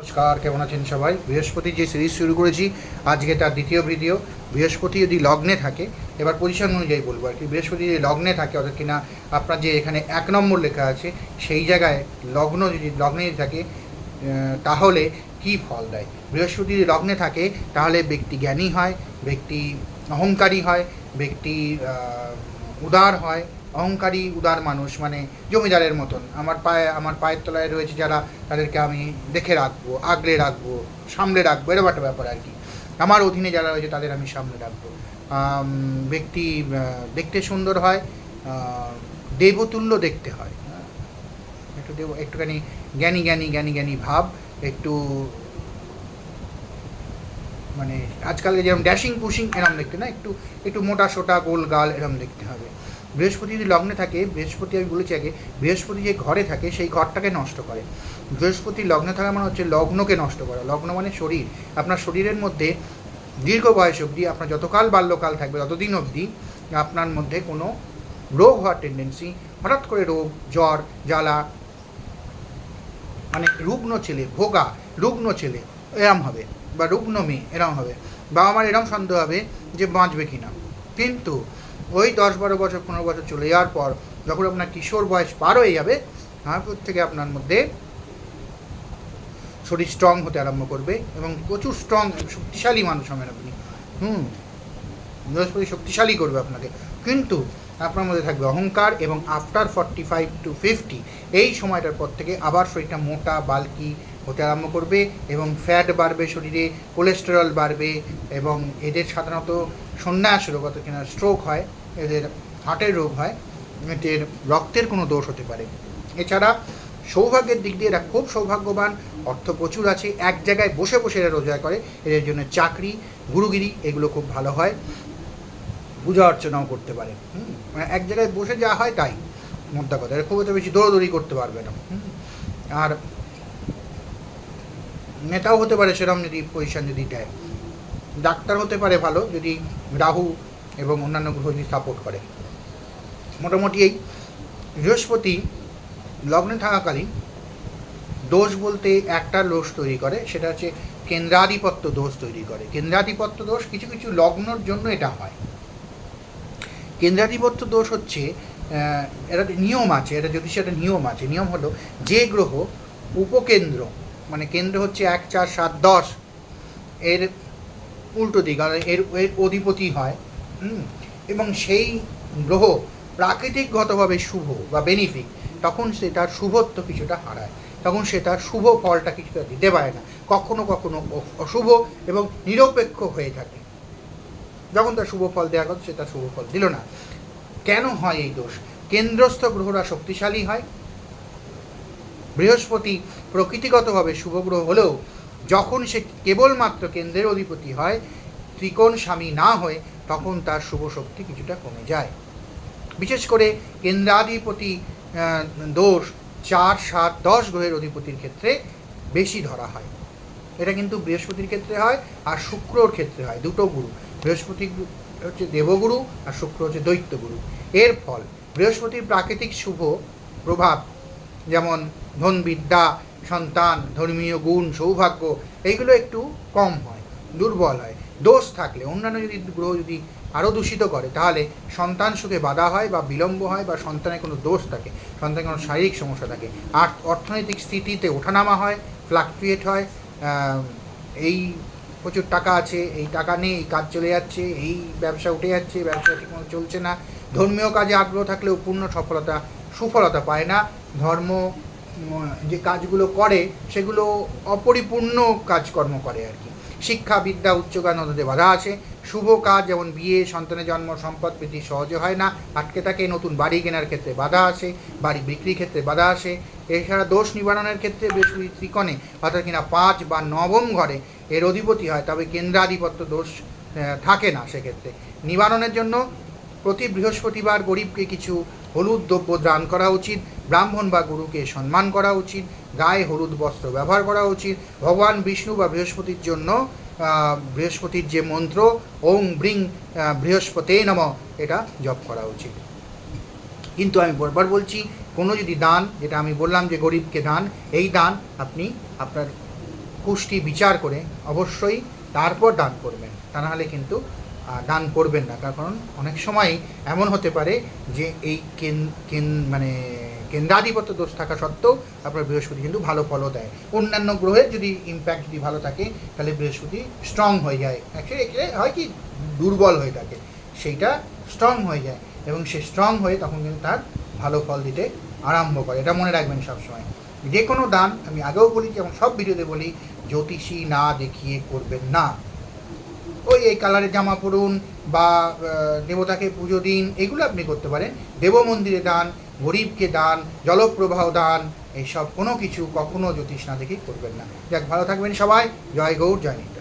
নমস্কার, কেমন আছেন সবাই? বৃহস্পতি যে সিরিজ শুরু করেছি, আজকে তার দ্বিতীয় ভিডিও বৃহস্পতি যদি লগ্নে থাকে, এবার পজিশন অনুযায়ী বলব আর কি। বৃহস্পতি যদি লগ্নে থাকে, অর্থাৎ কিনা আপনার যে এখানে এক নম্বর লেখা আছে, সেই জায়গায় লগ্ন যদি, লগ্নে যদি থাকে তাহলে কি ফল দেয়? বৃহস্পতি যদি লগ্নে থাকে, তাহলে ব্যক্তি জ্ঞানী হয়, ব্যক্তি অহংকারী হয়, ব্যক্তি উদার হয় অহংকারী, উদার মানুষ মানে জমিদারের মতন। আমার পায়ে, আমার পায়ের তলায় রয়েছে যারা, তাদেরকে আমি দেখে রাখব, আগলে রাখব, সামলে রাখব, এরকম একটা ব্যাপার আর কি। আমার অধীনে যারা রয়েছে, তাদের আমি সামলে রাখব। ব্যক্তি দেখতে সুন্দর হয় দেবতুল্য দেখতে হয়। একটু দেব, একটুখানি জ্ঞানী জ্ঞানী জ্ঞানী জ্ঞানী ভাব, একটু মানে আজকালকে যেরকম ড্যাশিং, পুশিং এরম দেখতে না, একটু একটু মোটা, সোটা, গোল গাল এরম দেখতে হবে। বৃহস্পতি যদি লগ্নে থাকে, বৃহস্পতি আমি বলেছি আগে, বৃহস্পতি যে ঘরে থাকে, সেই ঘরটাকে নষ্ট করে। বৃহস্পতি লগ্নে থাকা মানে হচ্ছে লগ্নকে নষ্ট করা। লগ্ন মানে শরীর। আপনার শরীরের মধ্যে দীর্ঘ বয়স অবধি, আপনার যতকাল বাল্যকাল থাকবে, ততদিন অবধি আপনার মধ্যে কোনো রোগ হওয়ার টেন্ডেন্সি হঠাৎ করে রোগ, জ্বর, জ্বালা মানে রুগ্ন ছেলে, ভোগা, রুগ্ন ছেলে, এরম হবে বা রুগ্ন মেয়ে, এরম হবে। বাবা মার এরম সন্দেহ হবে যে বাঁচবে কি না কিন্তু ওই দশ বারো বছর, পনেরো বছর চলে যাওয়ার পর যখন আপনার কিশোর বয়স পার হয়ে যাবে তারপর থেকে আপনার মধ্যে শরীর স্ট্রং হতে আরম্ভ করবে এবং প্রচুর স্ট্রং শক্তিশালী মানুষ হবেন আপনি। হুম, বৃহস্পতি শক্তিশালী করবে আপনাকে। কিন্তু আপনার মধ্যে থাকবে অহংকার এবং after forty five to fifty এই সময়টার পর থেকে আবার শরীরটা মোটা বালকি হতে আরম্ভ করবে এবং ফ্যাট বাড়বে শরীরে কোলেস্টেরল বাড়বে এবং এদের সাধারণত সন্ন্যাস রোগত অর্থাৎ কিনা স্ট্রোক হয়। এদের হার্টের রোগ হয় এদের রক্তের কোনো দোষ হতে পারে। এছাড়া সৌভাগ্যের দিক দিয়ে এরা খুব সৌভাগ্যবান অর্থ প্রচুর আছে এক জায়গায় বসে বসে এরা রোজগার করে এদের জন্য চাকরি গুরুগিরি এগুলো খুব ভালো হয়। পূজা অর্চনাও করতে পারে হুম, মানে এক জায়গায় বসে যা হয় তাই মোদ্দা কথা। খুব একটা বেশি দৌড়দৌড়ি করতে পারবে না আর নেতাও হতে পারে সেরকম যদি পজিশন যদি দেয়। ডাক্তার হতে পারে ভালো যদি রাহু এবং অন্যান্য গ্রহ যদি সাপোর্ট করে মোটামুটি এই বৃহস্পতি লগ্নে থাকাকালীন দোষ বলতে একটা দোষ তৈরি করে, সেটা হচ্ছে কেন্দ্রাধিপত্য দোষ তৈরি করে। কেন্দ্রাধিপত্য দোষ কিছু কিছু লগ্নর জন্য এটা হয়। কেন্দ্রাধিপত্য দোষ হচ্ছে এটা নিয়ম আছে এটা যদি সেটা নিয়ম আছে, নিয়ম হলো যে গ্রহ উপকেন্দ্র মানে কেন্দ্র হচ্ছে এক, চার, সাত, দশ, এর উল্টো দিক, আর এর এর অধিপতি হয় এবং সেই গ্রহ প্রাকৃতিকগতভাবে শুভ বা বেনিফিক তখন সে তার শুভত্ব কিছুটা হারায়। তখন সে তার শুভ ফলটা কিছুটা দিতে পারে না। কখনো কখনো অশুভ এবং নিরপেক্ষ হয়ে থাকে। যখন তার শুভ ফল দেওয়ার কথা, সে তার শুভ ফল দিল না। কেন হয় এই দোষ? কেন্দ্রস্থ গ্রহরা শক্তিশালী হয়। বৃহস্পতি প্রকৃতিগতভাবে শুভ গ্রহ হলেও, যখন সে কেবলমাত্র কেন্দ্রের অধিপতি হয় ত্রিকোণ স্বামী না হয়ে তখন তার শুভ শক্তি কিছুটা কমে যায়। বিশেষ করে কেন্দ্রাধিপতি দোষ চার, সাত, দশ গ্রহের অধিপতির ক্ষেত্রে বেশি ধরা হয়। এটা কিন্তু বৃহস্পতির ক্ষেত্রে হয় আর শুক্রর ক্ষেত্রে হয়, দুটো গুরু। বৃহস্পতি হচ্ছে দেবগুরু আর শুক্র হচ্ছে দৈত্যগুরু। এর ফল, বৃহস্পতির প্রাকৃতিক শুভ প্রভাব, যেমন ধন বিদ্যা সন্তান, ধর্মীয় গুণ, সৌভাগ্য, এইগুলো একটু কম হয়, দুর্বল হয়। দোষ থাকলে, অন্যান্য যদি গ্রহ যদি আরও দূষিত করে, তাহলে সন্তান সুখে বাধা হয় বা বিলম্ব হয় বা সন্তানের কোনো দোষ থাকে, সন্তানের কোনো শারীরিক সমস্যা থাকে। আর অর্থনৈতিক স্থিতিতে ওঠানামা হয় ফ্লাকচুয়েট হয় এই প্রচুর টাকা আছে, এই টাকা নেই, এই কাজ চলে যাচ্ছে, এই ব্যবসা উঠে যাচ্ছে, ব্যবসা ঠিকমতো চলছে না। ধর্মীয় কাজে আগ্রহ থাকলেও পূর্ণ সফলতা, সুফলতা পায় না। ধর্ম যে কাজগুলো করে, সেগুলো অপরিপূর্ণ কাজকর্ম করে আর কি। শিক্ষা বিদ্যা উচ্চগান নদীতে বাধা আছে। শুভ কাজ যেমন বিয়ে, সন্তানের জন্ম, সম্পদ বৃদ্ধি সহজে হয় না। আটকে থাকে নতুন বাড়ি কেনার ক্ষেত্রে বাধা আসে, বাড়ি বিক্রির ক্ষেত্রে বাধা আসে। এছাড়া দোষ নিবারণের ক্ষেত্রে বৃহস্পতি ত্রিকোণে, অর্থাৎ কিনা পাঁচ বা নবম ঘরে এর অধিপতি হয়, তবে কেন্দ্রাধিপত্য দোষ থাকে না সেক্ষেত্রে। নিবারণের জন্য প্রতি বৃহস্পতিবার গরিবকে কিছু হলুদ দ্রব্য দান করা উচিত, ব্রাহ্মণ বা গুরুকে সম্মান করা উচিত, গায়ে হলুদ বস্ত্র ব্যবহার করা উচিত, ভগবান বিষ্ণু বা বৃহস্পতির জন্য বৃহস্পতির যে মন্ত্র, ওং ব্রিং বৃহস্পতে নম, এটা জপ করা উচিত। কিন্তু আমি বারবার বলছি, কোনো যদি দান, যেটা আমি বললাম যে গরিবকে দান, এই দান আপনি আপনার কুষ্টি বিচার করে অবশ্যই তারপর দান করবেন। তা নাহলে কিন্তু দান করবেন না। কারণ অনেক সময় এমন হতে পারে যে এই কেন মানে কেন্দ্রাধিপত্য দোষ থাকা সত্ত্বেও আপনার বৃহস্পতি কিন্তু ভালো ফলও দেয়। অন্যান্য গ্রহের যদি ইম্প্যাক্ট যদি ভালো থাকে, তাহলে বৃহস্পতি স্ট্রং হয়ে যায়। অ্যাকচুয়ালি হয় কি? দুর্বল হয়ে থাকে। সেইটা স্ট্রং হয়ে যায় এবং সে স্ট্রং হয়ে তখন কিন্তু তার ভালো ফল দিতে আরম্ভ করে। এটা মনে রাখবেন সবসময়। যে কোনো দান আমি আগেও বলি এবং সব ভিডিওতে বলি, জ্যোতিষী না দেখিয়ে করবেন না। ওই এই কালারের জামা পরুন বা দেবতাকে পুজো দিন, এগুলো আপনি করতে পারেন। দেব মন্দিরে দান, গরিবকে দান, জলপ্রবাহ দান, এইসব কোনো কিছু কখনো জ্যোতিষ না দেখেই করবেন না। যাক, ভালো থাকবেন সবাই। জয় গৌর জয় নিত্য